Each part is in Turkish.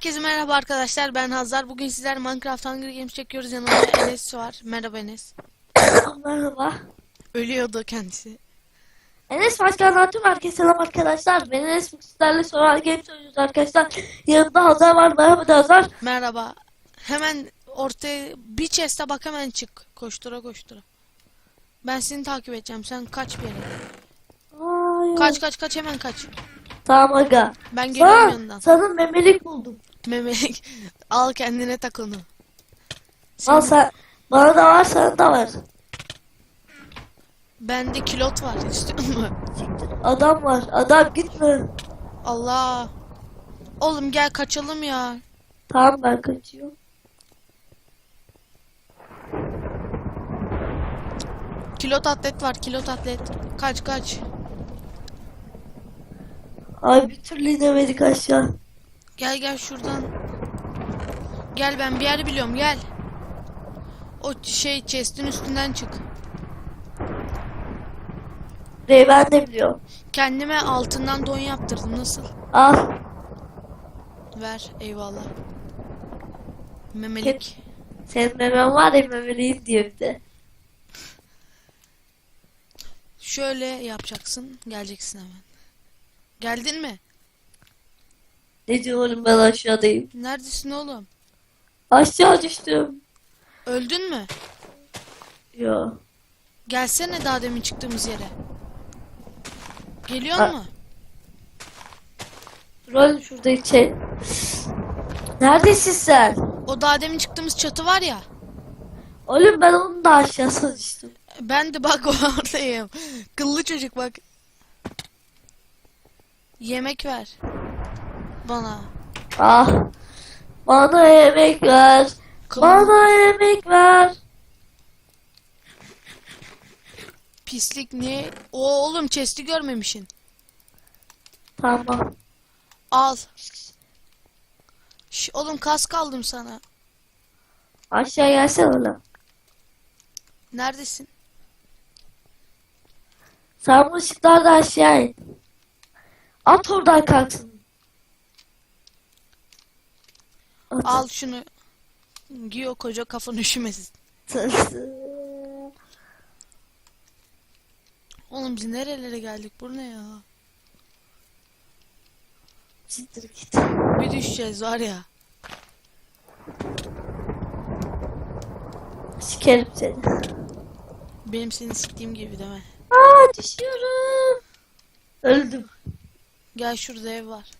Herkese merhaba arkadaşlar ben Hazar. Bugün sizler Minecraft Hunger Games çekiyoruz. Yanımda Enes var. Merhaba Enes. Merhaba. Ölüyordu kendisi. Enes Başkan Hatun herkese selam arkadaşlar. Ben Enes sizlerle sonra game oynuyoruz arkadaşlar. Yanımda Hazar var. Merhaba da Hazar. Merhaba. Hemen ortaya bir chest'e bak hemen çık. Koştura koştura. Ben seni takip edeceğim. Sen kaç bir yere. Kaç kaç kaç hemen kaç. Tamam aga. Ben geliyorum Sana, yanından. sana memelik buldum. Memelik al kendine tak onu. Al sen. Bana da var sana da var. Bende kilot var. İstiyor musun? Adam var. Adam gitme. Allah. Oğlum gel kaçalım ya. Tamam ben kaçıyorum. Kilot atlet var. Kilot atlet. Kaç kaç. Ay bir türlü inemedik aşağı. Gel gel şuradan. Gel ben bir yer biliyorum gel. O şey chest'in üstünden çık. Burayı ben de biliyorum. Kendime altından don yaptırdım nasıl? Al. Ver eyvallah. Memelik. Senin memen var ya memeliyim diyor bir de. Şöyle yapacaksın. Geleceksin hemen. Geldin mi? Ne diyorum ben aşağıdayım. Neredesin oğlum? Aşağı düştüm. Öldün mü? Yo. Gelsene daha demin çıktığımız yere. Geliyor Ha. mu? Oğlum şurada içe. Neredesin sen? O daha demin çıktığımız çatı var ya. Oğlum ben onu da aşağısına düştüm. Ben de bak oradayım. Kıllı çocuk bak. Yemek ver. Bana. Ah. Bana yemek ver. Kıllı- Bana yemek ver. Pislik ne? O oğlum chest'i görmemişsin. Tamam. Al. Şş, oğlum kask aldım sana. Aşağı gelsene oğlum. Neredesin? Sen bu ışıklardan aşağı in. At oradan kalksın. At. Al şunu. Giy o koca kafanı üşümesin. Oğlum biz nerelere geldik? Bu ne ya? Siktir git. Bir düşeceğiz var ya. Sikerim seni. Benim seni siktiğim gibi deme. Aa düşüyorum. Öldüm. Gel şurada ev var.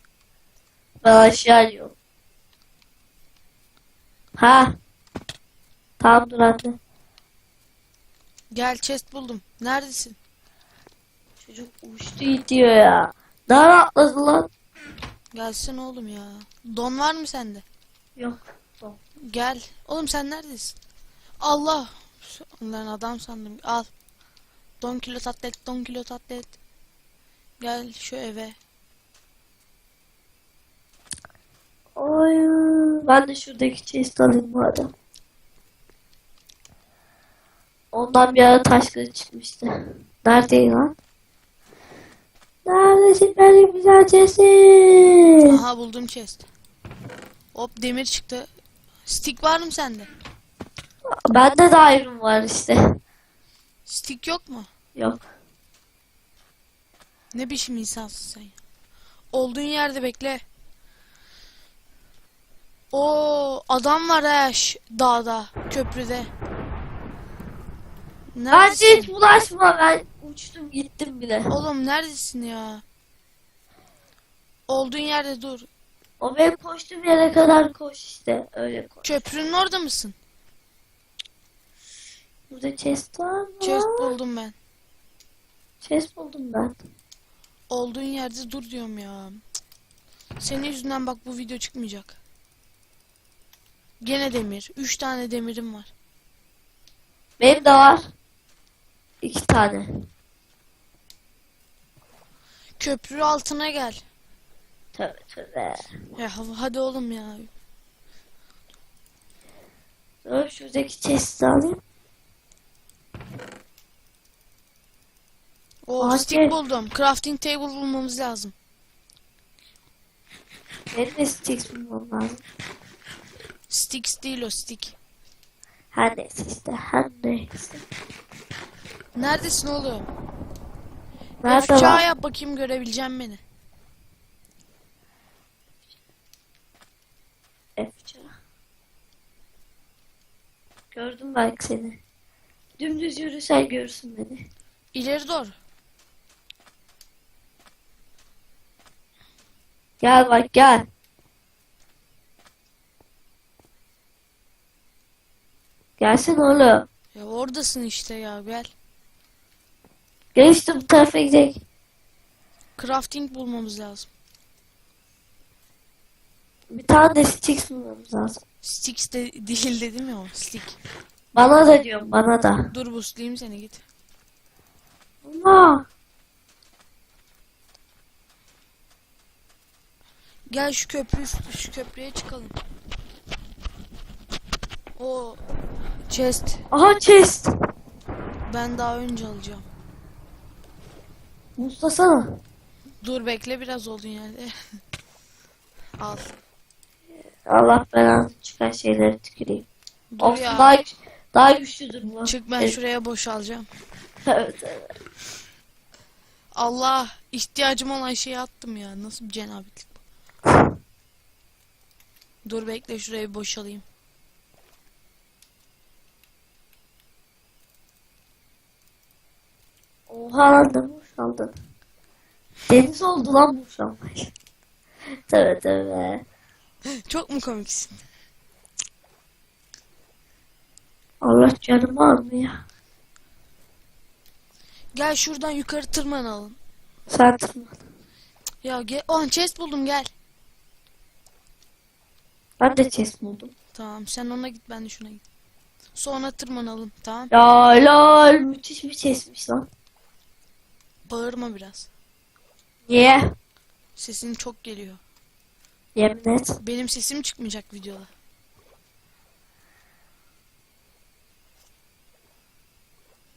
Ben aşağı iniyorum. Ha. Tamam dur anne. Gel chest buldum. Neredesin? Çocuk uçtu gidiyor ya. Nereye atladı lan? Gelsin oğlum ya. Don var mı sende? Yok. Gel. Oğlum sen neredesin? Allah. Lan adam sandım. Al. Don kilo atlet, don kilo atlet. Gel şu eve. Ay, ben de şuradaki chest alayım bu arada. Ondan bir ara taş kılıç çıkmıştı. Neredeyim lan? Neredesin benim güzel chestim? Aha buldum chest. Hop demir çıktı. Stick var mı sende? Bende de ayrım var işte. Stick yok mu? Yok. Ne biçim insansın sen ya? Olduğun yerde bekle. O adam var ha dağda, köprüde. Bence hiç bulaşma ben uçtum gittim bile. Oğlum neredesin ya? Olduğun yerde dur. O benim koştuğum yere kadar koş işte öyle koş. Köprünün orada mısın? Burada chest var mı? Chest buldum ben. Chest buldum ben. Olduğun yerde dur diyorum ya. Senin yüzünden bak bu video çıkmayacak. Gene demir. Üç tane demirim var. Benim de var. İki tane. Köprü altına gel. Tövbe tövbe. Ya hadi oğlum ya. Dur şuradaki chest'i alayım. O Aa, stick şey- buldum. Crafting table bulmamız lazım. Benim de Stix bulmam lazım. Sticks değil o stick. Her neyse işte. Her neyse. Neredesin oğlum? Nerede F çağ yap bakayım görebileceğim beni. Efça. Gördüm belki seni. Dümdüz yürüsen görürsün beni. İleri doğru. Gel bak gel. Gelsene oğlum. Ya oradasın işte ya gel. Gel işte bu tarafa gidelim. Crafting bulmamız lazım. Bir tane de Stix bulmamız lazım. Sticks de değil dedim ya o stick. Bana da diyorum bana da. Dur boostlayayım seni git. Ama Gel şu köprü şu köprüye çıkalım. O chest aha chest. ben daha önce alacağım. Mustasana. Dur bekle biraz olduğun yerde. Al. Allah belanı çıkan şeyleri tüküreyim. Dur Of ya. daha, daha güçlüdür bu. Çık ben Evet. şuraya boşalacağım. Evet, evet. Allah ihtiyacım olan şeyi attım ya. Nasıl bir cenabetlik bu? Dur bekle şuraya bir boşalayım. Oha lan ne boşaldın. Deniz oldu lan boşalmış. tabii tabii. Çok mu komiksin? Allah canımı almıyor. Gel şuradan yukarı tırmanalım. Sen tırman. Ya gel. Oh chest buldum gel. Ben de chest buldum. Tamam sen ona git ben de şuna git. Sonra tırmanalım tamam. Ya lol müthiş bir chestmiş lan. Bağırma biraz. Niye? Sesin çok geliyor. Yemin et. Benim sesim çıkmayacak videoda.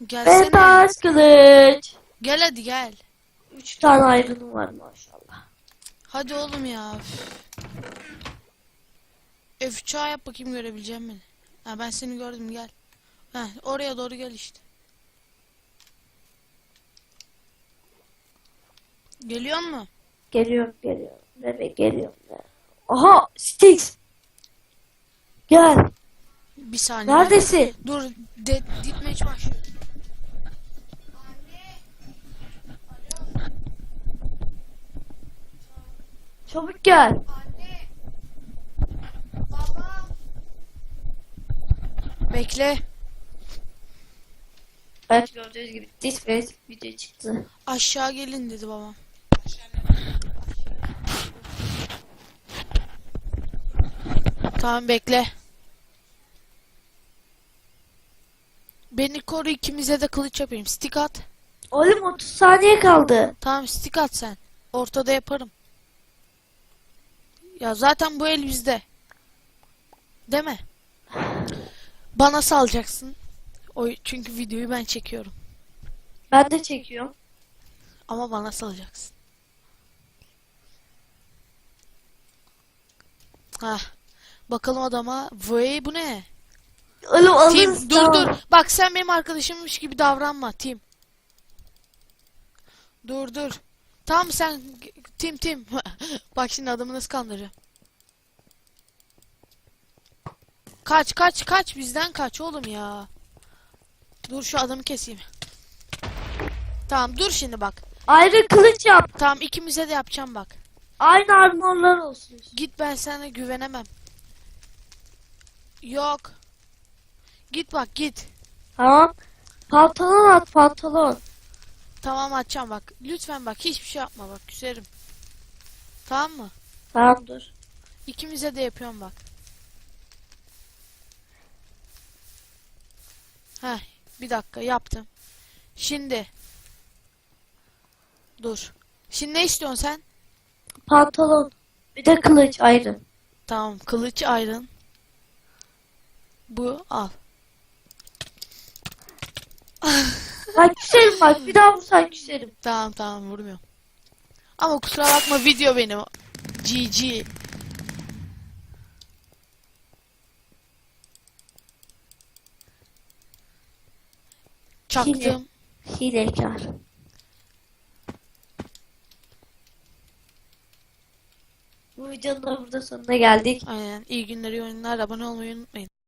Gelsene. Beyaz kılıç. Gel hadi gel. Üç tane ayrınım var maşallah. Hadi oğlum ya. Öf F yap bakayım görebileceğim beni. Ha ben seni gördüm gel. Ha oraya doğru gel işte. Geliyor mu? Geliyorum geliyorum. Bebek geliyorum. ya. Aha Stix. Gel. Bir saniye. Neredesin? Dur de, ditmeç başlıyor. Çabuk gel. Bekle. Evet gördüğünüz gibi ve video çıktı. Aşağı gelin dedi babam. Tamam bekle. Beni koru ikimize de kılıç yapayım. Stick at. Oğlum 30 saniye kaldı. Tamam stick at sen. Ortada yaparım. Ya zaten bu el bizde. Değil mi? Bana salacaksın. O, çünkü videoyu ben çekiyorum. Ben de çekiyorum. Ama bana salacaksın. Hah. Bakalım adama. Vay bu ne? Oğlum alırız. Tim dur dur. Bak sen benim arkadaşımmış gibi davranma Tim. Dur dur. Tamam sen Tim Tim. Bak şimdi adamı nasıl kandıracağım. Kaç kaç kaç bizden kaç oğlum ya. Dur şu adamı keseyim. Tamam dur şimdi bak. Ayrı kılıç yap. Tamam ikimize de yapacağım bak. Aynı armorlar olsun. Git ben sana güvenemem. Yok. Git bak git. Tamam. Pantolon at pantolon. Tamam açacağım bak. Lütfen bak hiçbir şey yapma bak küserim. Tamam mı? Tamam dur. İkimize de yapıyorum bak. Heh bir dakika yaptım. Şimdi. Dur. Şimdi ne istiyorsun sen? Pantolon. Bir de kılıç ayrı. Tamam kılıç ayrın bu al. Sen küserim bak bir daha vursan küserim. Tamam tamam vurmuyorum. Ama kusura bakma video benim. GG. Çaktım. Hile, hilekar. Bu videonun da burada sonuna geldik. Aynen. İyi günler, iyi oyunlar. Abone olmayı unutmayın.